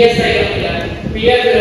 pierde la fila,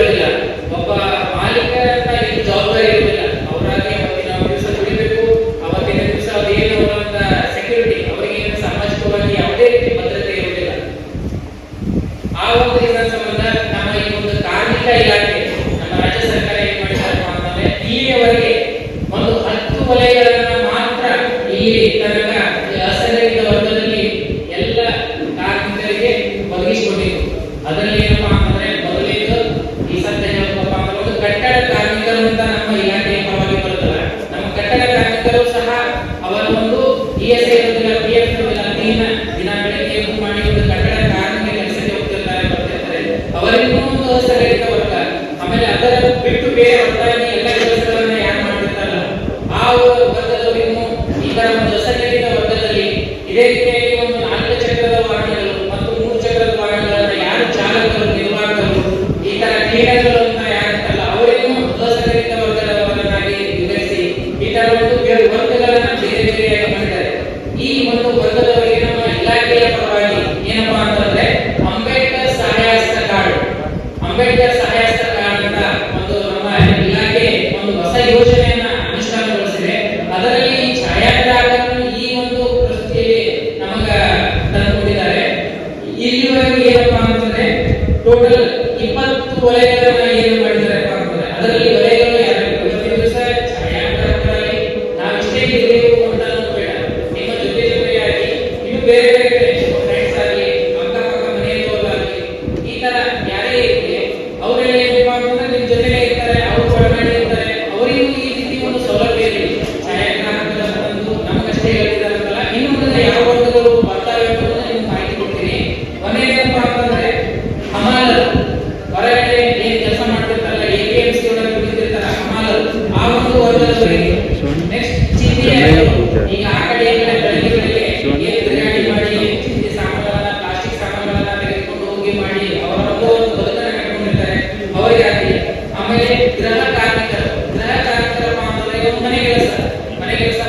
ಮನೆಗೆಲಸ ಮನೆಗೆಲಸ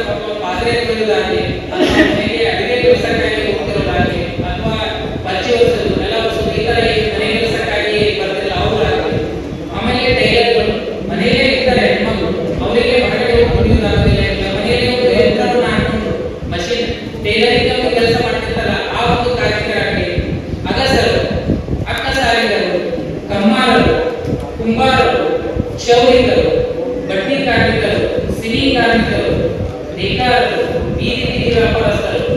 ಪಾತ್ರೆ ತೊಳೆದಾಗಿ Gracias.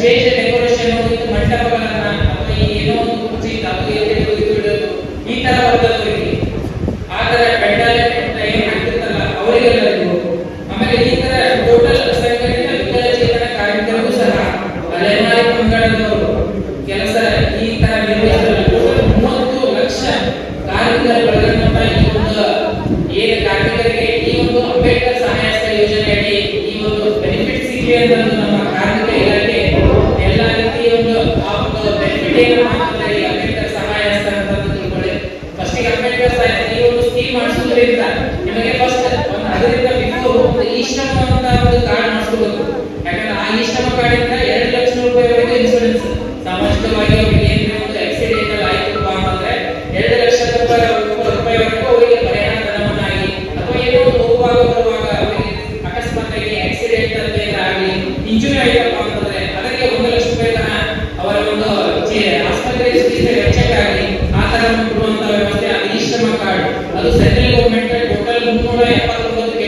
ಶ್ರೇಷ್ಠ decoration ಮಂಟಪಗಳನ್ನ ಅಥವಾ ಏನೋ ಒಂದು ಕುರ್ಚಿ ಈ ತರ ಮಾಡಿಸೋದ್ರಿಂದ ನಿಮಗೆ ಫಸ್ಟ್ ಅದರಿಂದ ಬಿಫೋರ್ ಈಶ್ವರ ಅಂತ ಒಂದು ಕಾರ್ಡ್ ಮಾಡಿಸ್ಕೋಬೇಕು.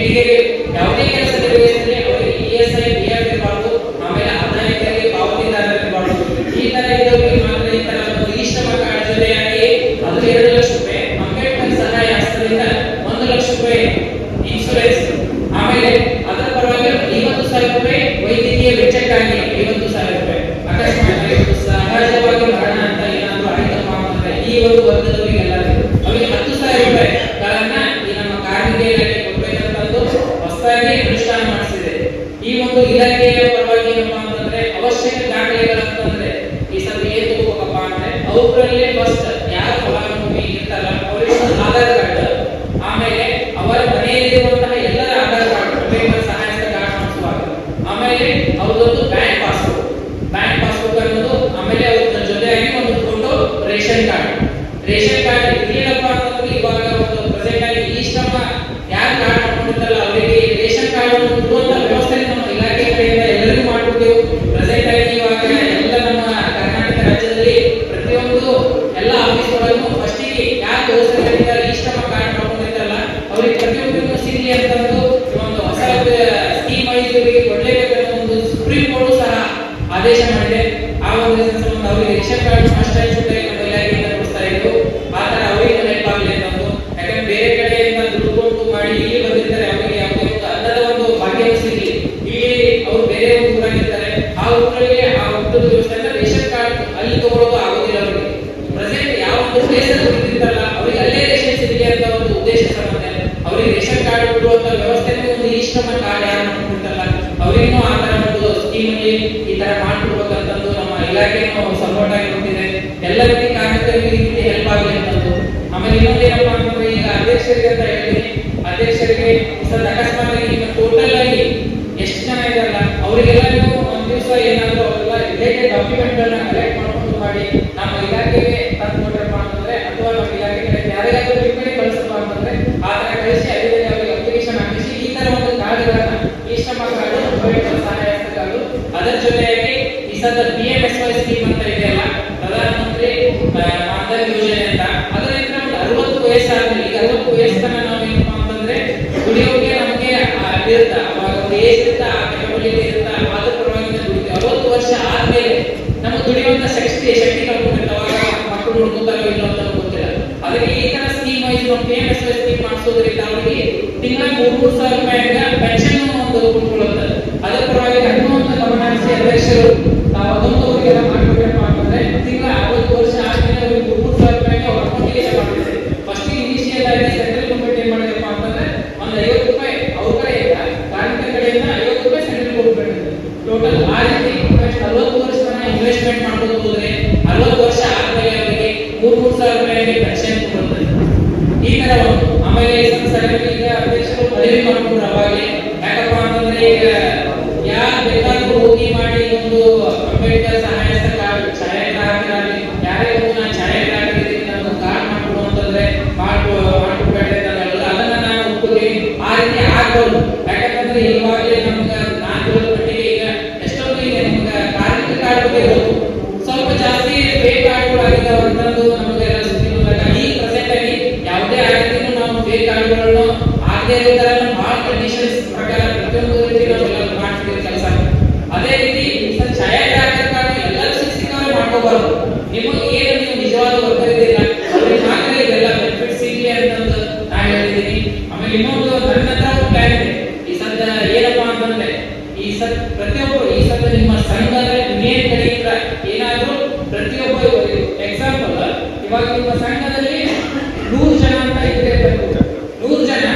ಪೀಳಿಗೆಗೆ ಯಾವುದೇ ಅವಶ್ಯಕ ದಾಖಲೆಗಳು ಅಂತಂದ್ರೆ ಈ ಸತಿ ಏನ್ ತಗೋಬೇಕಪ್ಪ ಅಂದ್ರೆ ಅವುಗಳಲ್ಲಿ ಫಸ್ಟ್ ಯಾರು ಫಲಾನುಭವಿ ಇರ್ತಾರ ಅವರಿಗೆ ಆಧಾರ್ ಕಾರ್ಡ್, ಆಮೇಲೆ ಅವರ ಮನೆಯಲ್ಲಿರುವಂತಹ ಎಲ್ಲರ ಆಧಾರ್ ಕಾರ್ಡ್ ಮೊಬೈಲ್ ಸಹಾಯಕ ಕಾರ್ಡ್ ಮಾಡಿಸುವಾಗ ಆಮೇಲೆ ಅವ್ರದೊಂದು ಬ್ಯಾಂಕ್ ಪಾಸ್ಬುಕ್ ಬ್ಯಾಂಕ್ ಪಾಸ್ಬುಕ್ ಅನ್ನೋದು ಆಮೇಲೆ ಅವ್ರ ಜೊತೆಯಾಗಿ ಒಂದು photo ration card ration card ಏನಪ್ಪ ಅಂತಂದ್ರೆ ಇವಾಗ ಒಂದು ಪ್ರೆಸೆಂಟ್ ಆಗಿ ಈ ಶ್ರಮ ಯಾರು ಕಾರ್ಡ್ ಮಾಡ್ಕೊಂಡಿರ್ತಾರಲ್ಲ ಅವರಿಗೆ ರೇಷನ್ ಕಾರ್ಡ್ ಅನ್ನು ಕೊಡುವಂತ ವ್ಯವಸ್ಥೆ ನಮ್ಮ ಇಲಾಖೆ ಕಡೆಯಿಂದ ಎಲ್ಲರಿಗೂ ಮಾಡ್ಕೊಡ್ತೇವೆ ಪ್ರೆಸೆಂಟ್ ಆಗಿ ಇವಾಗ ಎಲ್ಲ ನಮ್ಮ ಕರ್ನಾಟಕ ರಾಜ್ಯದಲ್ಲಿ ಪ್ರತಿಯೊಂದು ಎಲ್ಲ ಆಫೀಸ್ ಒಳಗೂ ಫಸ್ಟಿಗೆ ಯಾರು ದೋಸ್ತರಿಂದ ಈ ಶ್ರಮ ಕಾರ್ಡ್ ಮಾಡ್ಕೊಂಡಿರ್ತಾರಲ್ಲ ಅವ್ರಿಗೆ ಪ್ರತಿಯೊಬ್ಬರಿಗೂ ಸಿಗಲಿ ಅಂತಂದು ಒಂದು ಹೊಸ ಸ್ಕೀಮ್ ಐದು ಇವರಿಗೆ ಕೊಡ್ಲೇಬೇಕನ್ನೋ ಒಂದು ಸುಪ್ರೀಂ ಕೋರ್ಟ್ ಸಹ ಆದೇಶ ಮಾಡಿದೆ ಆ ಒಂದು ರೀಸನ್ ಸಂಬಂಧ ಅವರಿಗೆ ರೇಷನ್ ಕಾರ್ಡ್ ಫಸ್ಟ್ ಟೈಮ್ ಜೊತೆಗೆ ನಮ್ಮ ಇಲಾಖೆಯಿಂದ ಕೊಡ್ತಾ ಇದ್ರು ಆ ತರ ಅವರಿಗೆ ಹೆಲ್ಪ್ ಆಗಲಿ ಅನ್ನೋದು ಯಾಕಂದ್ರೆ ಬೇರೆ ಕಡೆಯಿಂದ ದುಡ್ಡು ಕೊಟ್ಟು ಮಾಡಿ ಇಲ್ಲಿ ಬಂದಿರ್ತಾರೆ ಅವರಿಗೆ ಯಾವುದೇ ಒಂದು ಅನ್ನದ ಒಂದು ಭಾಗ್ಯ ಸಿಗಲಿ ಇಲ್ಲಿ ಅವ್ರು ಬೇರೆ ಒಂದು ಊರಾಗಿರ್ತಾರೆ ಆ ಊರಲ್ಲಿ ಆ ಊಟದ ವ್ಯವಸ್ಥೆಯಿಂದ ರೇಷನ್ ಕಾರ್ಡ್ ಅಲ್ಲಿ ತಗೊಳ್ಳೋದು ಆಗೋದಿಲ್ಲ ಅವರಿಗೆ ಪ್ರೆಸೆಂಟ್ ಯಾವ ಒಂದು ಪ್ಲೇಸ್ ಅಲ್ಲಿ ಇರ್ತಾರಲ್ಲ ಅವರಿಗೆ ಅಲ್ಲೇ ರೇಷನ್ ಸಿಗಲಿ ಅಂತ ಒಂದು ಉದ್ದೇಶ ಸಂಬಂಧ ಅವರಿಗೆ ರೇಷನ್ ಕಾರ್ಡ್ ಕೊಡುವಂತ ವ್ಯವಸ್ಥೆನೂ ಒಂದು ಇಷ್ಟಮ ಕಾರ್ಡ್ ಯಾರು ಮಾಡ್ಕೊಡ್ತಾರಲ್ಲ ಅವರಿಗೂ ಆ ತರ ಒಂದು ಸ್ಕೀಮ್ ಅಲ್ಲಿ ಈ ತರ ಮಾಡ್ಕೊಡ್ಬೇಕಂತಂದು ನಮ್ಮ ಇಲಾಖೆನೂ ಸಪೋರ್ಟ್ ಆಗಿ ಕೊಟ್ಟಿದೆ ಎಲ್ಲ ರೀತಿ ಕಾರ್ಮಿಕರಿಗೆ ರೀತಿ ಹೆಲ್ಪ್ ಅಂತಂದು ಆಮೇಲೆ ಇನ್ನೊಂದು ಏನಪ್ಪಾ ಅಂತಂದ್ರೆ ಈಗ ಅಧ್ಯಕ್ಷರಿಗೆ ಅಂತ ಹೇಳ್ತೀನಿ ಅಧ್ಯಕ್ಷರಿಗೆ ಸರ್ ಅಕಸ್ಮಾತ್ ಈಗ ಟೋಟಲ್ ಆಗಿ ಎಷ್ಟು ಜನ ಇದಾರಲ್ಲ ಅವರಿಗೆಲ್ಲ ನೀವು ಒಂದ್ ದಿವಸ ಏನಾದ್ರು ಅವರೆಲ್ಲ ರಿಲೇಟೆಡ್ ಡಾಕ್ಯುಮೆಂಟ್ ಗಳನ್ನ ಕಲೆಕ್ಟ್ ಮಾಡ್ಕೊಂಡು ಮಾಡಿ ನಮ್ಮ ಇಲಾಖೆಗೆ ತಂದ್ಕೊಟ್ರಪ್ಪ ಅಂತಂದ್ರೆ, ಅಥವಾ ನಮ್ಮ ಇಲಾಖೆ ಯಾರಿಗಾದ್ರೂ ಕಡೆ ಕಳಿಸಪ್ಪ ಅಂತಂದ್ರೆ, ಆ ತರ ಕಳಿಸಿ ಅದೇ ಅವರಿಗೆ ಅಪ್ಲಿಕೇಶನ್ ಹಾಕಿಸಿ, ಈ ತರ ಒಂದು ಕಾರ್ಡ್ಗಳನ್ನ ಈ ಶ್ರಮ ಕಾರ್ಡ್ ಕಾರ್ಡ್, ಅದರ ಜೊತೆಯಾಗಿ ಈ ಸದ P M S Y scheme ಅಂತ ಇದೆಯಲ್ಲ ಆ, ಮಾನ್ಧನ್ ಯೋಜನೆ ಅಂತ. ಅದರಿಂದ ಒಂದು ಅರವತ್ತು ವಯಸ್ಸಾದ್ಮೇಲೆ ಈಗ ಅರವತ್ತು ವಯಸ್ಸನ್ನ ನಾವು ಏನಪ್ಪಾ ಅಂತಂದ್ರೆ ದುಡಿಯೋಕೆ ನಮಗೆ ಇರುತ್ತ ಅವಾಗ ಒಂದು ಏಜ್ ಇರುತ್ತ ಆ ಕೆಪಬಿಲಿಟಿ ಇರುತ್ತ ಪರವಾಗಿ ದುಡಿತೀವಿ ಅರವತ್ತು ವರ್ಷ ಆದ್ಮೇಲೆ ನಮ್ಮ ದುಡಿಯುವಂತ ಶಕ್ತಿ ಶಕ್ತಿ ಕಳ್ಕೊಂಡಿರ್ತಾವ ಮಕ್ಕಳು ಹುಡುಕುತ್ತಾರೋ ಇಲ್ಲೋ ಅಂತ ಗೊತ್ತಿಲ್ಲ. ಅದಕ್ಕೆ ಈ ತರ ಸ್ಕೀಮ್ ವೈಸ್ ನಾವು ಸ್ಕೀಮ್ ಮಾಡಿಸೋದ್ರಿಂದ ಅವರಿಗೆ ತಿಂಗಳ ಮೂರು ಮೂರು ಸಾವಿರ ರೂಪಾಯಿ ಪೆನ್ಷನ್ ಒಂದು ಕೊಟ್ಕೊಳ್ಳುತ್ತೆ ಅದರ ಪರವಾಗಿ ಹನ್ನೊಂದು ಗಮನ ಹರಿಸಿ ಅಧ್ಯಕ್ಷರು ಅದೊಂದು ಅವರಿಗೆಲ್ಲ ಅಂತಂದ್ರೆ ತಿಂಗಳ ಅರವತ್ತು ವರ್ಷ ಆದ್ಮೇಲೆ ಅವ್ರಿಗೆ ಮೂರ್ ಮೂರ್ ಸಾವಿರ ರೂಪಾಯಿ ಅವ್ರ ಅಕೌಂಟಿಗೆ ಜಮಾ ಮಾಡಿದೆ ಫಸ್ಟ್ ಇನಿಷಿಯಲ್ ಆಗಿ ಸೆಂಟ್ರಲ್ ಗೌರ್ಮೆಂಟ್ ಏನ್ ಮಾಡಿದೆಪ್ಪ ಅಂತಂದ್ರೆ ಒಂದು ಐವತ್ತು ರೂಪಾಯಿ ಅವ್ರ ಕಡೆಯಿಂದ ಕಾರ್ಮಿಕರ ಕಡೆಯಿಂದ ಐವತ್ತು ರೂಪಾಯಿ ಸೆಂಟ್ರಲ್ ಗೌರ್ಮೆಂಟ್ ಟೋಟಲ್ ಆ ರೀತಿ ಅರವತ್ತು ವರ್ಷ ಇನ್ವೆಸ್ಟ್ಮೆಂಟ್ ಮಾಡ್ಕೊಂಡು ಹೋದ್ರೆ ಅರವತ್ತು ವರ್ಷ ಆದ್ಮೇಲೆ ಅವರಿಗೆ ಮೂರ್ ಮೂರ್ ಸಾವಿರ ರೂಪಾಯಿ ಪೆನ್ಷನ್ ಕೊಡುತ್ತದೆ ಈ ತರ ಒಂದು ಆಮೇಲೆ ಸರಿಯಾಗಿ ಈಗ ಅಧ್ಯಕ್ಷರು ಮನವಿ ಮಾಡ್ಕೊಂಡ್ರು ಅವಾಗಲೇ ಯಾಕಪ್ಪ ಅಂತಂದ್ರೆ ಈಗ ಯಾರು ಬೇಕಾದ್ರೂ ಹೋಗಿ ಮಾಡಿ ಒಂದು ಅಂಬೇಡ್ಕರ್ ಸಹಾಯಕ ಕಾರ್ಡ್ ಛಾಯಾಗ್ರಾಹಕರಾಗಲಿ ಯಾರೇ ಒಂದು ನಾನು ಛಾಯಾಗ್ರಾಹಕರಿಗೆ ನಾನು ಕಾರ್ಡ್ ಮಾಡ್ಕೊಡು ಅಂತಂದ್ರೆ ಮಾಡ್ಕೊ ಮಾಡ್ಕೊಬೇಡ್ರಿ ಅಂತ ಹೇಳಲ್ಲ ಅದನ್ನ ನಾನು ಒಪ್ಕೋತೀನಿ ಆ ರೀತಿ ಆಗ್ಬೋದು ಯಾಕಂತಂದ್ರೆ ಇವಾಗಲೇ ನಮ್ಗೆ ನಾಲ್ಕು ಮಟ್ಟಿಗೆ ಈಗ ಎಷ್ಟೊಂದು ಈಗ ನಮ್ಗೆ ಕಾರ್ಮಿಕ ಕಾರ್ಮಿಕ ಸ್ವಲ್ಪ ಜಾಸ್ತಿ ಫೇಕ್ ಕಾರ್ಡ್ಗಳು ಆಗಿದ್ದಾವೆ ಅಂತಂದು ನಮಗೆಲ್ಲ ಸುದ್ದಿ ಬಂದಾಗ ಈ ಪ್ರೆಸೆಂಟ್ ಆಗಿ ಯಾವುದೇ ಆಗಿದ್ರು ನಾವು ಫೇಕ್ ಕಾರ್ಡ್ಗಳನ್ನು ಆಗದೆ ಇರೋ ತರ ಬಹಳ ಕಂಡೀಷನ್ಸ್ ಪ್ರಕಾರ ಪ್ರತಿಯೊಂದು ರೀತಿ ನಾವೆಲ್ಲ ಮಾಡ್ತಿದ್ದೀವಿ ಕೆಲಸ ಅದೇ ರೀತಿ ಸರ್ ಛಾಯಾಗ್ರಾಹಕರ ಕಾರ್ಡ್ ಎಲ್ಲರೂ ಸಿಕ್ಸಿಕವೇ ಮಾಡ್ಕೋಬಾರ್ದು ನಿಮಗೆ ಏನು ನೀವು ನಿಜವಾದ ವರ್ಕರ್ ಇದ್ದೀರಾ ಅವ್ರಿಗೆ ಮಾತ್ರ ಇದೆಲ್ಲ ಬೆನಿಫಿಟ್ ಸಿಗ್ಲಿ ಅಂತಂದು ನಾನು ಹೇಳಿದ್ದೀನಿ ಆಮೇಲೆ ಇನ್ನೊಂದು ನನ್ನ ಹತ್ರ ಒಂದು ಪ್ಲಾನ್ ಇದೆ ಈ ಸದ್ದ ಏನಪ್ಪಾ ಅಂತಂದ್ರೆ ಈ ಸದ್ ಪ್ರತಿಯೊಬ್ಬರು ಈ ಸದ್ದ ನಿಮ್ಮ ಸಂಘದ ಯೂನಿಯನ್ ಕಡೆಯಿಂದ ಏನಾದ್ರೂ ಪ್ರತಿಯೊಬ್ಬ ಎಕ್ಸಾಂಪಲ್ ಇವಾಗ ನಿಮ್ಮ ಸಂಘದಲ್ಲಿ ನೂರು ಜನ ಅಂತ ಇದ್ರೆ ನೂರು ಜನ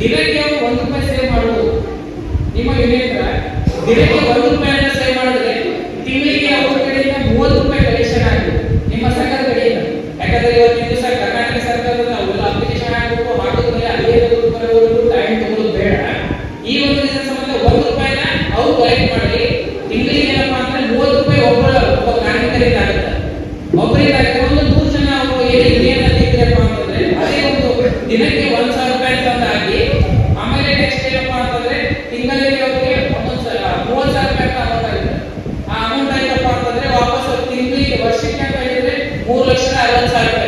ದಿನಕ್ಕೆ ಅವ್ರು ಒಂದು ರೂಪಾಯಿ ಸೇವ್ ಮಾಡಬಹುದು ನಿಮ್ಮ ಯೂನಿಯನ್ ದಿನಕ್ಕೆ ಒಂದು ರೂಪಾಯಿನ ಸೇವ್ ಮಾಡಿದ್ರೆ ತಿಂಗಳಿಗೆ ಅವ್ರ ಕಡೆಯಿಂದ ಮೂವತ್ತು ರೂಪಾಯಿ ಕಲೆಕ್ಷನ್ ಆಗಿದೆ ನಿಮ್ಮ ಸಂಘದ ಕಡೆಯಿಂದ ಯಾಕಂದ್ರೆ ಇವತ್ತಿನ ದಿವಸ ಕರ್ನಾಟಕ ಸರ್ಕಾರದ ಅವೆಲ್ಲ ಅಪ್ಲಿಕೇಶನ್ ಹಾಕಬೇಕು ಹಾಕಿದ್ಮೇಲೆ ಅದೇ ದುಡ್ಡು ಬರೋವರೆಗೂ ಟೈಮ್ ತಗೊಳ್ಳೋದು ಬೇಡ ಈ ಒಂದು ರೀಸನ್ ಸಂಬಂಧ ಒಂದು ರೂಪಾಯಿನ ಅವ್ರು ಕಲೆಕ್ಟ್ ಮಾಡಿ ತಿಂಗಳಿಗೆ ಏನಪ್ಪಾ ಅಂದ್ರೆ ಮೂವತ್ತು ರೂಪಾಯಿ ಒಬ್ಬ ಒಬ್ಬ ಕಾರ್ಮಿಕರಿಂದ ಆಗುತ್ತೆ ಒಬ್ಬರಿಂದ ಆಗುತ್ತೆ ಒಂದು ನೂರು ಜನ ಅವರು ಏನು ಯೂನಿಯನ್ ಅಂತ ಇದ್ರಪ್ಪ ಅಂತಂದ್ರೆ ಅದೇ ಒಂದು ದಿನಕ್ಕೆ ಒಂದು ಸಾವಿರ ರೂಪಾಯಿ ತಂದಾಗಿ ಆಮೇಲೆ ನೆಕ್ಸ್ಟ್ ಏನಪ್ಪ ಅಂತಂದ್ರೆ ತಿಂಗಳಿಗೆ ಅವ್ರಿಗೆ ಒಂದೊಂದು ಸಲ ಮೂವತ್ತು ಸಾವಿರ ರೂಪಾಯಿ ಅಮೌಂಟ್ ಆಗುತ್ತೆ ಆ ಅಮೌಂಟ್ ಆಯ್ತಪ್ಪ ಅಂತಂದ್ರೆ ವಾಪಸ್ ತಿಂಗಳಿಗೆ ವರ್ಷಕ್ಕೆ ಅಂತ ಹೇಳಿದ್ರೆ ಮೂರು ಲಕ್ಷದ ಅರವತ್ತು ಸಾವಿರ ರೂಪಾಯಿ.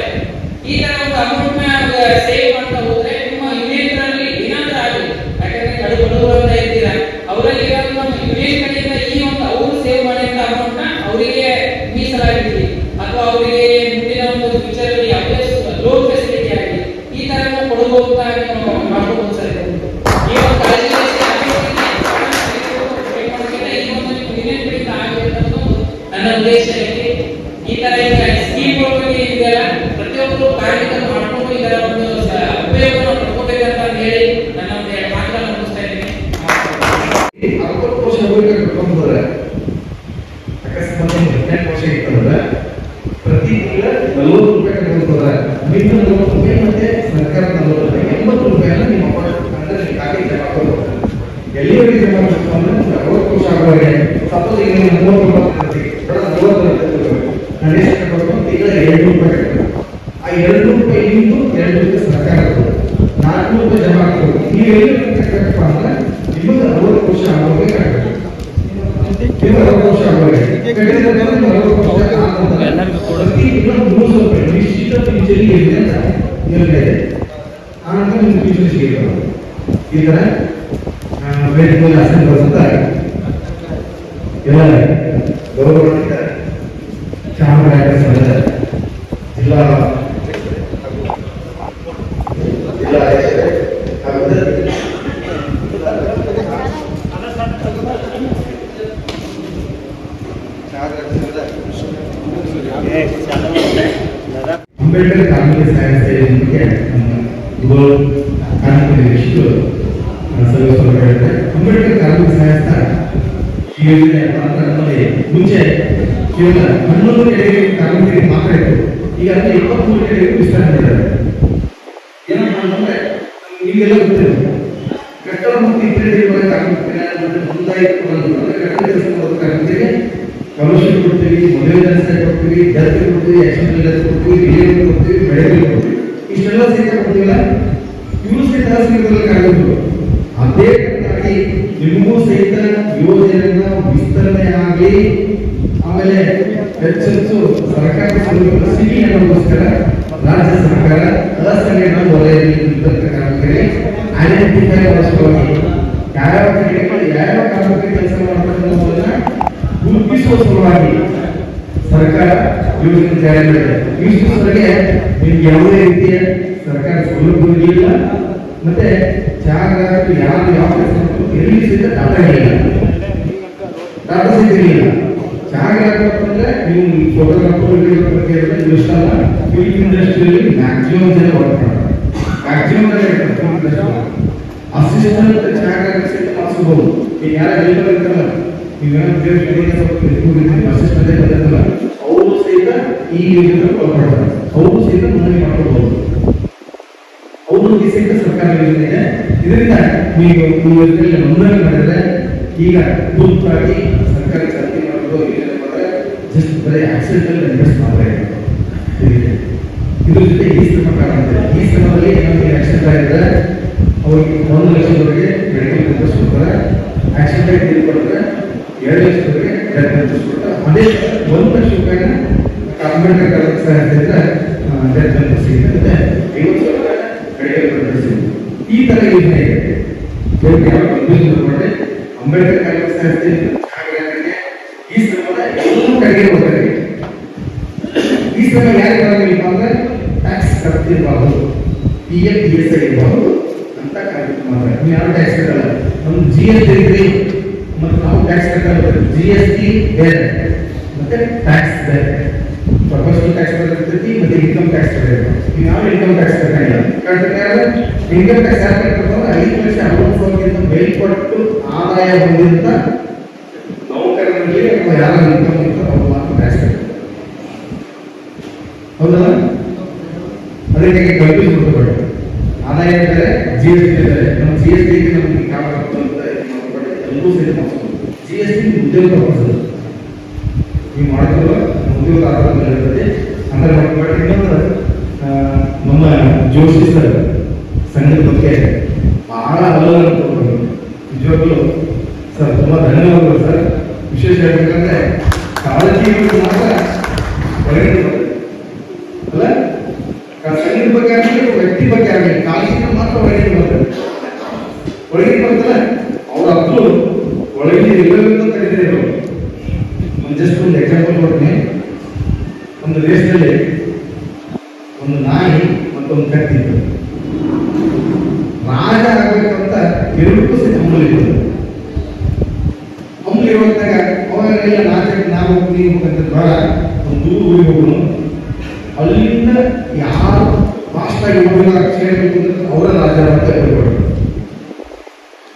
ಮಾಡುವ ಕಾರ್ಮಿಕರಿಗೆ ಸ್ಕಾಲರ್ಶಿಪ್ ಕೊಡ್ತೀವಿ ಮದುವೆ ಜನಸೆ ಕೊಡ್ತೀವಿ ಡೆತ್ ಕೊಡ್ತೀವಿ ಡೆತ್ ಕೊಡ್ತೀವಿ ರಿಲೇಟಿವ್ ಕೊಡ್ತೀವಿ ಬೆಳೆಗಳು ಕೊಡ್ತೀವಿ ಇಷ್ಟೆಲ್ಲ ಸಹಿತ ಕೊಡ್ತೀವಲ್ಲ ಅದೇ ರೀತಿಯಾಗಿ ನಿಮಗೂ ಸಹಿತ ಯೋಜನೆಗಳ ವಿಸ್ತರಣೆ ಆಮೇಲೆ ಹೆಚ್ಚೆಚ್ಚು ಸರ್ಕಾರ ಸೌಲಭ್ಯಗಳು ಸಿಗಿ ಅನ್ನೋದಕ್ಕೋಸ್ಕರ ರಾಜ್ಯ ಸರ್ಕಾರ ಅಸಂಘಟನ ವಲಯದಲ್ಲಿ ಇರ್ತಕ್ಕಂಥ ಕಾರ್ಮಿಕರಿಗೆ ಐಡೆಂಟಿಫೈ ಮಾಡಿಸುವಾಗಿ ಯಾವ್ಯಾವ ಕಡೆಗಳು ಯಾವ್ಯಾವ ಕಾರ್ಮಿಕರು ಕೆಲಸ ಮಾಡ್ತಾರೆ ಅನ್ನೋದನ್ನ ಗುರುತಿಸುವ ಸಲುವಾಗಿ ಸರ್ಕಾರ ಯೋಜನೆ ಜಾರಿ ಮಾಡಿದೆ. ಇಷ್ಟುವರೆಗೆ ನಿಮ್ಗೆ ಯಾವುದೇ ರೀತಿಯ ಸರ್ಕಾರ ಸೌಲಭ್ಯ ಇರಲಿಲ್ಲ ಮತ್ತೆ ಜಾಗೃತಿ ಯಾರು ಯಾವ ಕೆಲಸ ಎಲ್ಲಿ ಡಾಟಾ ಇಲ್ಲ. ಡಾಟಾ ಸಹಿತ ಜಾಗ ಅಂದ್ರೆ ನೀವು ಫೋಟೋಗ್ರಾಫರ್ ಬಗ್ಗೆ ಫಿಲ್ಮ್ ಇಂಡಸ್ಟ್ರಿಯಲ್ಲಿ ಮ್ಯಾಕ್ಸಿಮಮ್ ಜನ ಮ್ಯಾಕ್ಸಿಮಮ್ ಅಸಿಸ್ಟೆಂಟ್ ಸಹಿತ ಮಾಡಿಸಬಹುದು ಈಗ ಯಾರ ಡೆಲಿವರಿ ಇರ್ತಾರಲ್ಲ ಈಗ ಬಂದಿರ್ತಲ್ಲ ಅವರು ಸಹಿತ ಈ ಯೋಜನೆ ಒಳಪಡ್ತಾರೆ ಅವರು ಸಹಿತ ನೋಂದಣಿ ಅವರು ಸಹಿತ ಸರ್ಕಾರ ಇದರಿಂದ ನೀವು ಮಾಡಿದ್ರೆ ಈಗ ತುರ್ತಾಗಿ ಸರ್ಕಾರ ಚಾಲನೆ ಮಾಡೋದು ಯೋಜನೆ ಮಾಡಿದ್ರೆ ಜಸ್ಟ್ ಬರೀ ಆಕ್ಸಿಡೆಂಟಲ್ ಇನ್ವೆಸ್ಟ್. ಇದೆ. ಇದ್ರ ಜೊತೆ ಈ ಶ್ರಮ ಪ್ರಾರಂಭ ಈ ಶ್ರಮದಲ್ಲಿ ನಮಗೆ ಆಕ್ಸಿಡೆಂಟ್ ಆಗಿದ್ರೆ ಅವ್ರಿಗೆ ಒಂದು ಲಕ್ಷದವರೆಗೆ ಮೆಡಿಕಲ್ ಇಂಟ್ರೆಸ್ಟ್ ಕೊಡ್ತಾರೆ. ಆಕ್ಸಿಡೆಂಟ್ ಆಗಿ ತೀರ್ಕೊಂಡ್ರೆ ಎರಡು ಲಕ್ಷದವರೆಗೆ ಡೆತ್ ಕೊಡ್ತಾರೆ. ಅದೇ ಒಂದು ಲಕ್ಷ ರೂಪಾಯಿನ ಕಾರ್ಪೊರೇಟ್ ಕಾರ್ಡ್ ಸಹಾಯದಿಂದ ಡೆತ್ ಸಿಗುತ್ತೆ. ಐವತ್ತು ಸಾವಿರ ಮೆಡಿಕಲ್ ಇಂಟ್ರೆಸ್ಟ್ ಸಿಗುತ್ತೆ ಈ ತರ ಯೋಜನೆ ಇದೆ. ಇವ್ರಿಗೆ ಯಾವ ಮಾಡಿ ಅಂಬೇಡ್ಕರ್ ಕಾಲೇಜ್ ಸಂಸ್ಥೆ ಜಾಗೃತಿಗೆ ಈ ಶ್ರಮದ ಎಲ್ಲೂ ಕಡೆಗೆ ಹೋಗ್ತಾರೆ ಈ ಶ್ರಮ ಯಾರಿಗೆ ಬರೋದಿಲ್ಲ ಅಂದ್ರೆ tax ಕಟ್ತಿರಬಾರ್ದು P L G S I ಅಂತ ಕಾರ್ಯಕ್ರಮ ನೀವು ಯಾರು ಟ್ಯಾಕ್ಸ್ ಕಟ್ಟಲ್ಲ? ನಮ್ಮ ಜಿ ಎಸ್ ಇದ್ರಿ ಮತ್ತು ನಾವು ಟ್ಯಾಕ್ಸ್ ಕಟ್ಟಲ್ಲ. ಜಿ ಎಸ್ ಟಿ ಬೇರೆ. ಮತ್ತೆ ಟ್ಯಾಕ್ಸ್ ಬೇರೆ. ಪ್ರೊಫೆಷನಲ್ ಟ್ಯಾಕ್ಸ್ ಬರ್ತೈತಿ ಮತ್ತೆ ಇನ್ಕಮ್ ಟ್ಯಾಕ್ಸ್ ಬೇರೆ ನಾವು ಯಾವ ಇನ್ಕಮ್ ಟ್ಯಾಕ್ಸ್ ಕಟ್ಟಲ್ಲ ಕಟ್ಟಿದ್ರೆ ಇನ್ಕಮ್ ಟ್ಯಾಕ್ಸ್ ಯಾರು ಕಟ್ಟಬೇಕು ಐದು ಲಕ್ಷ ಅರವತ್ತು ಸಾವಿರಕ್ಕಿಂತ ಮೇಲ್ಪಟ್ಟು ಆದಾಯ ಹೊಂದಿದ್ದ ನೌಕರರಲ್ಲಿ ಅಥವಾ ಯಾರ ಇನ್ಕಮ್ ಅಂತ ಅವ್ರು ಮಾತ್ರ ಟ್ಯಾಕ್ಸ್ ಕಟ್ಟಬೇಕು ಹೌದಲ್ಲ? ಅದಕ್ಕೆ ಕನ್ಫ್ಯೂಸ್ ಮಾಡ್ಕೋಬೇಡಿ ಆದಾಯ ಬೇರೆ ಜಿ ಎಸ್ ಟಿ ಬೇರೆ ನಮ್ಮ ಜಿ ಎಸ್ ಟಿ ನಮಗೆ ಕಾರಣ ಅಂತ ಎಲ್ಲರೂ ಸಹಿತ ಮಾಡಿಸ್ಬೋದು ಜಿ ಎಸ್ ಟಿ ಉದ್ಯೋಗ ಪರ್ಪಸ್ ನೀವು ಮಾಡಿದ್ರು ಉದ್ಯೋಗ ಆಧಾರದ ಮೇಲೆ ಇರ್ತದೆ ಅಂದ್ರೆ ಬಟ್ ಇನ್ನೊಂದು ಆ, ನಮ್ಮ ಜೋಶಿ ಸರ್ ಸಂಘದ ಬಗ್ಗೆ ಬಹಳ ಅವಲೋಕನ ಕೊಡ್ತಾರೆ ನಿಜವಾಗ್ಲೂ ಸರ್ ತುಂಬಾ ಧನ್ಯವಾದಗಳು ಸರ್ ವಿಶೇಷ ಹೇಳ್ಬೇಕಂದ್ರೆ ಕಾಳಜಿಗಳು ಮಾತ್ರ ಹೊರಗಡೆ ಬರ್ತದೆ. ಅಲ್ಲ ಆ ಸಂಘದ ಬಗ್ಗೆ ಆಗಲಿ ವ್ಯಕ್ತಿ ಬಗ್ಗೆ ಆಗಲಿ ಕಾಲೇಜಿನ ಮಾತ್ರ ಒಳಗೆ ಬರ್ತದೆ ಒಳಗೆ ಬರ್ತಾರೆ ಅವ್ರ ಅಪ್ಪು ಒಳಗೆ ಇರಬೇಕು ಅಂತ ಕರೀತಾರೆ ಒಂದು ಜಸ್ಟ್ ಒಂದು ಎಕ್ಸಾಂಪಲ್ ಕೊಡ್ತೀನಿ ಒಂದು ದೇಶದಲ್ಲಿ ಒಂದು ನಾಯಿ ಮತ್ತೊಂದು ಕತ್ತಿ ಇತ್ತು ರಾಜ ಆಗ್ಬೇಕಂತ ಎರಡಕ್ಕೂ ಸಹಿತ ಹಂಬಲ್ ಇತ್ತು ಹಂಬಲ್ ಇರುವಂತಾಗ ಅವಾಗ ಇಲ್ಲ ನಾಚ ನಾವು ನೀವು ಹೋಗಂತ ಬೇಡ ಒಂದು ದೂರ ಊರಿಗೆ ಹೋಗೋಣ ಅಲ್ಲಿಂದ ಯಾರು ಫಾಸ್ಟ್ ಆಗಿ ಹೋಗಿಲ್ಲ ಸೇರಬೇಕು ಅಂತ ಅವರ ರಾಜ ಅಂತ ಹೇಳ್ಕೊಡ್ರು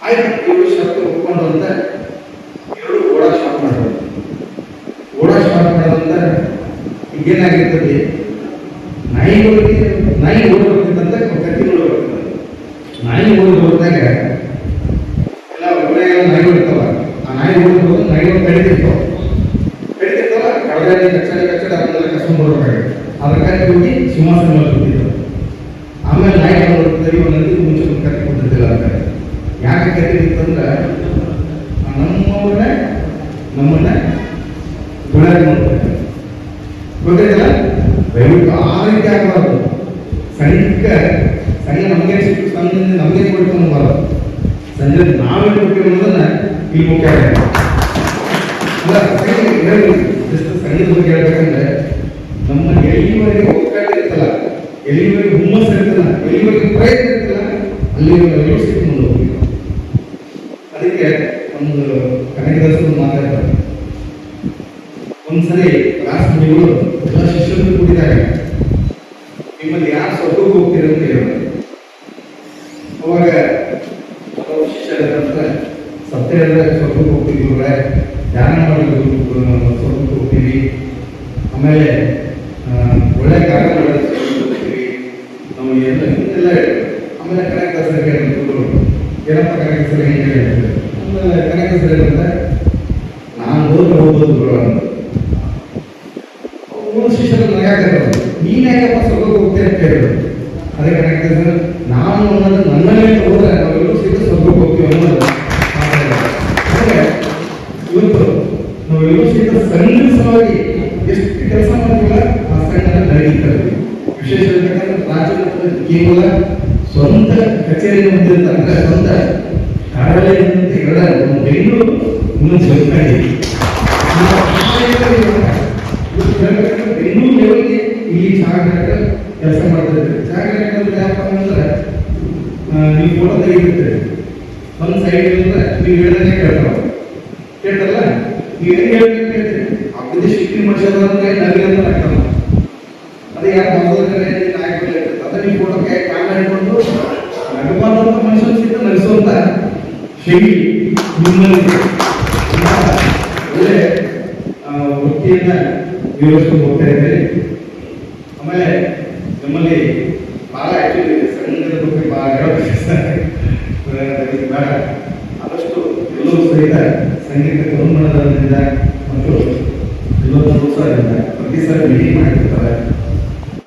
ಆಯ್ತು ಇವರು ಶರ್ತ್ ಒಪ್ಕೊಂಡು ಅಂತ ಎರಡು ಓಡ ಸ್ಟಾರ್ಟ್ ಮಾಡಿದ್ರು ಓಡ ಸ್ಟಾರ್ಟ್ ಮಾಡೋದಂತ ಈಗೇನಾಗಿರ್ತದೆ? ನಾಯಿಗಳಿಗೆ ನಾಯಿ ಓಡ್ ಬರ್ತಿತ್ತಂತ ಕತ್ತಿಗಳು ನಾಯಿ ಓಡ್ ಬಂದಾಗ ಗೊತ್ತಾಯ್ತಲ್ಲ? ದಯವಿಟ್ಟು ಆ ರೀತಿ ನಮಗೆ ನಮಗೆ ಕೊಡ್ಕೊಂಡು ಬರೋದು ಸಂಜೆ ನಾವೇ ಕೊಡ್ತೀವಿ ಅನ್ನೋದನ್ನ ಮುಖ್ಯ ಅಲ್ಲ ಸಣ್ಣದ ಬಗ್ಗೆ ಹೇಳ್ಬೇಕಂದ್ರೆ, ನಮ್ಮ ಎಲ್ಲಿವರೆಗೆ ಒಗ್ಗಟ್ಟು ಇರ್ತಲ್ಲ, ಎಲ್ಲಿವರೆಗೆ ಹುಮ್ಮಸ್ ಇರ್ತಲ್ಲ, ಎಲ್ಲಿವರೆಗೆ ಪ್ರಯತ್ನ ಇರ್ತಲ್ಲ ಮುಂದೆ ಹೋಗ್ತೀವಿ ಅದಕ್ಕೆ ಒಂದು ಕನಕದಾಸರು ಮಾತಾಡ್ತಾರೆ ಒಂದ್ಸರಿ ರಾಷ್ಟ್ರಪತಿಗಳು ಎಲ್ಲ ಶಿಷ್ಯರು ಕೂಡಿದ್ದಾರೆ. ನಿಮ್ಮಲ್ಲಿ ಯಾರು ಸ್ವರ್ಗಕ್ಕೆ ಹೋಗ್ತೀರಿ ಅಂತ ಹೇಳಿದ್ರು ಅವಾಗ ಅವ್ರ ಶಿಷ್ಯರ ಹತ್ರ ಸತ್ಯ ಎಲ್ಲ ಸ್ವರ್ಗಕ್ಕೆ ಹೋಗ್ತೀವಿ ಇವ್ರೆ. ಧ್ಯಾನ ಮಾಡಿದ್ರು ಸ್ವರ್ಗಕ್ಕೆ ಹೋಗ್ತೀವಿ ಆಮೇಲೆ ಒಳ್ಳೆ ಕಾರ್ಯ ಮಾಡೋದು ಸ್ವರ್ಗಕ್ಕೆ ಹೋಗ್ತೀವಿ ನಾವು ಎಲ್ಲ ಹಿಂದೆಲ್ಲ. ಆಮೇಲೆ ಕನಕದಾಸರಿಗೆ ಹೇಳಿದ್ರು ಏನಪ್ಪ ಕನಕದಾಸರ ಹೆಂಗೆ ಹೇಳಿದ್ರು? ಆಮೇಲೆ ಕನಕದಾಸರ ಏನಂತ ನಾನು ಹೋದ್ರೆ ಅಂತ. ಮೂರು ಶಿಷ್ಯರು ನಗಾಕರು ನೀನು ಯಾಕಪ್ಪ ಸ್ವರ್ಗಕ್ಕೆ ಹೋಗ್ತೀಯ ಅಂತ ಹೇಳಿದ್ರು ಅದಕ್ಕೆ ಕನಕದಾಸರು ನಾನು ಅನ್ನೋದು ನನ್ನಲ್ಲೇ ಹೋದ್ರೆ ನಾವೆಲ್ಲರೂ ಸಿಕ್ಕ ಸ್ವರ್ಗಕ್ಕೆ ಹೋಗ್ತೀವಿ ಅನ್ನೋದು ಮಾತಾಡಿದ್ರು. ಹಾಗೆ ಇವತ್ತು ನಾವೆಲ್ಲರೂ ಸಿಕ್ಕ ಸಣ್ಣ ಸಲುವಾಗಿ ಎಷ್ಟು ಕೆಲಸ ಮಾಡ್ತೀವಲ್ಲ ಆ ಸಣ್ಣ ನಡೀತಾರೆ ವಿಶೇಷ ಇರ್ತಕ್ಕಂಥ ರಾಜ್ಯದ ಕೇವಲ ಸ್ವಂತ ಕಚೇರಿ ಹೊಂದಿರ್ತ ಅಂದ್ರೆ ಸ್ವಂತ ಕಾರ್ಯಾಲಯ ಅಂತ ಹೇಳ ನಮ್ಮ ಬೆಂಗಳೂರು ಇನ್ನೊಂದು ಜವಾಬ್ದಾರಿ ಬೆಂಗಳೂರು ಲೆವೆಲ್ಗೆ ಇಲ್ಲಿ ಜಾಗೃತ ಕೆಲಸ ಮಾಡ್ತಿರ್ತೀವಿ ಜಾಗೃತ ಅಂದ್ರೆ ಯಾಕಪ್ಪ ಅಂದ್ರೆ ಆ, ನೀವು ಫೋಟೋ ತೆಗಿತಿರ್ತೀರಿ ಒಂದು ಸೈಡ್ ಅಂದ್ರೆ ನೀವು ಹೇಳ್ದಂಗೆ ಕೇಳ್ತಾವ ಕೇಳ್ತಾರಲ್ಲ ನೀವು ಹೆಂಗೆ ಹೇಳ್ಬೇಕು ಕೇಳ್ತೀರಿ ಅಪ್ಪದ ಶಿಕ್ಷಣ ಅಂತ ಆಗ್ತಾವ ಅದು ಯಾಕೆ ಮೊದಲನೇ ನಾಯಕರು ಅದ ಈ ಫೋಟೋ ಕೈ ಕಾಲ ಹಿಡ್ಕೊಂಡು ನಗಬಾರ್ದಂತ ಮನುಷ್ಯನ ಸಿಕ್ಕ ನಡೆಸುವಂತ ಶೈಲಿ ನಿಮ್ಮಲ್ಲಿ ಒಳ್ಳೆ ವೃತ್ತಿಯನ್ನ ನಿರ್ವಹಿಸ್ಕೊಂಡು